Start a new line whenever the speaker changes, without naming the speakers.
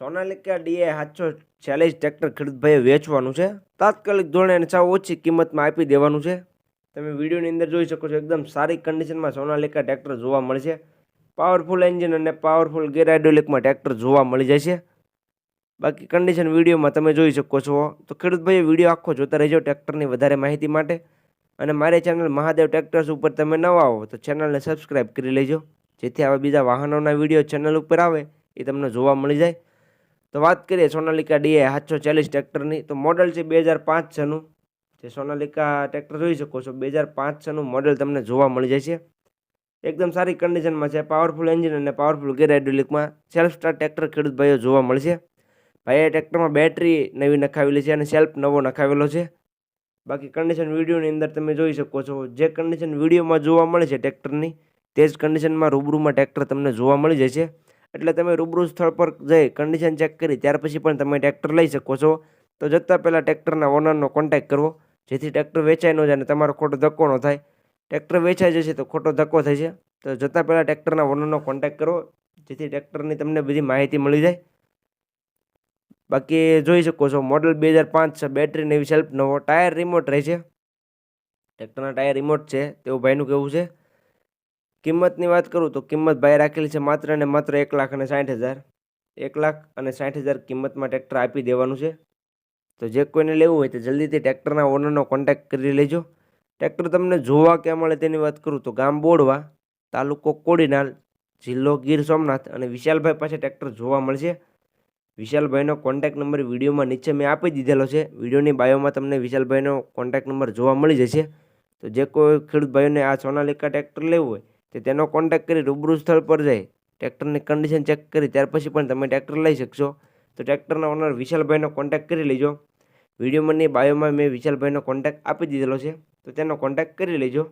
Sonalika DA સાતસો ચાલીસ tractor ખેડૂતભાઈએ વેચવાનું છે. તાત્કાલિક ધોરણે એને સાવ ઓછી કિંમતમાં આપી દેવાનું છે. તમે વિડીયોની અંદર જોઈ શકો છો, એકદમ સારી કન્ડિશનમાં સોનાલિકા ટ્રેક્ટર જોવા મળશે પાવરફુલ એન્જિન અને પાવરફુલ ગેર હાઇડ્રોલિકમાં ટ્રેક્ટર જોવા મળી જશે બાકી કન્ડિશન વિડીયોમાં તમે જોઈ શકો છો. તો ખેડૂતભાઈએ વીડિયો આખો જોતા રહેજો ટ્રેક્ટરની વધારે માહિતી માટે. અને મારી ચેનલ મહાદેવ ટ્રેક્ટર્સ ઉપર તમે નવા આવો તો ચેનલને સબસ્ક્રાઈબ કરી લેજો. જેથી આવા બીજા વાહનોના વીડિયો ચેનલ ઉપર આવે, એ તમને જોવા મળી જાય. તો વાત કરીએ સોનાલિકા ડીએ સાતસો ચાલીસ ટ્રેક્ટરની. તો મોડલ છે બે હજાર પાંચ છનું. જે સોનાલિકા ટ્રેક્ટર જોઈ શકો છો. બે હજાર પાંચ છનું મોડલ તમને જોવા મળી જશે. એકદમ સારી કન્ડિશનમાં છે. પાવરફુલ એન્જિન અને પાવરફુલ ગેર હાઇડ્રોલિકમાં સેલ્ફ સ્ટાર્ટ ટ્રેક્ટર ખેડૂત ભાઈઓ જોવા મળશે. ભાઈએ ટ્રેક્ટરમાં બેટરી નવી નખાવેલી છે અને સેલ્ફ નવો નખાવેલો છે. બાકી કન્ડિશન વિડીયોની અંદર તમે જોઈ શકો છો. જે કન્ડિશન વિડીયોમાં જોવા મળે છે ટ્રેક્ટરની, તે જ કન્ડિશનમાં રૂબરૂમાં ટ્રેક્ટર તમને જોવા મળી જશે. એટલે તમે રૂબરૂ સ્થળ પર જઈ કન્ડિશન ચેક કરી, ત્યાર પછી પણ તમે ટ્રેક્ટર લઈ શકો છો. તો જતાં પહેલાં ટ્રેક્ટરના ઓનરનો કોન્ટેક્ટ કરવો, જેથી ટ્રેક્ટર વેચાઈ ન જાય અને તમારો ખોટો ધક્કો ન થાય. ટ્રેક્ટર વેચાઈ જશે તો ખોટો ધક્કો થાય છે. તો જતાં પહેલાં ટ્રેક્ટરના ઓનરનો કોન્ટેક્ટ કરો, જેથી ટ્રેક્ટરની તમને બધી માહિતી મળી જાય. બાકી જોઈ શકો છો મોડલ બે હજાર પાંચ છે બેટરી નવી સેલ્ફ નવો ટાયર રિમોટ રહે છે. ટ્રેક્ટરના ટાયર રિમોટ છે, તેવું ભાઈનું કહેવું છે. કિંમતની વાત કરું તો કિંમત ભાઈ રાખેલી છે માત્ર અને માત્ર એક લાખ અને સાઠ હજાર. એક લાખ અને સાઠ હજાર કિંમતમાં ટ્રેક્ટર આપી દેવાનું છે. તો જે કોઈને લેવું હોય તો જલ્દીથી ટ્રેક્ટરના ઓનરનો કોન્ટેક્ટ કરી લેજો. ટ્રેક્ટર તમને જોવા ક્યાં મળે તેની વાત કરું તો ગામ બોડવા, તાલુકો કોડીનાલ જિલ્લો ગીર સોમનાથ અને વિશાલભાઈ પાસે ટ્રેક્ટર જોવા મળશે. વિશાલભાઈનો કોન્ટેક્ટ નંબર વિડીયોમાં નીચે મેં આપી દીધેલો છે. વિડીયોની બાયોમાં તમને વિશાલભાઈનો કોન્ટેક્ટ નંબર જોવા મળી જશે. તો જે કોઈ ખેડૂત ભાઈઓને આ સોનાલિકા ટ્રેક્ટર લેવું હોય તે તેનો કોન્ટેક્ટ કરી રૂબરૂ સ્થળ પર જઈ ટ્રેક્ટરની કન્ડિશન ચેક કરી, ત્યાર પછી પણ તમે ટ્રેક્ટર લઈ શકશો. તો ટ્રેક્ટરના ઓનર વિશાલભાઈનો કોન્ટેક્ટ કરી લેજો. વિડીયોમાંની બાયોમાં મેં વિશાલભાઈનો કોન્ટેક્ટ આપી દીધેલો છે. તો તેનો કોન્ટેક્ટ કરી લેજો.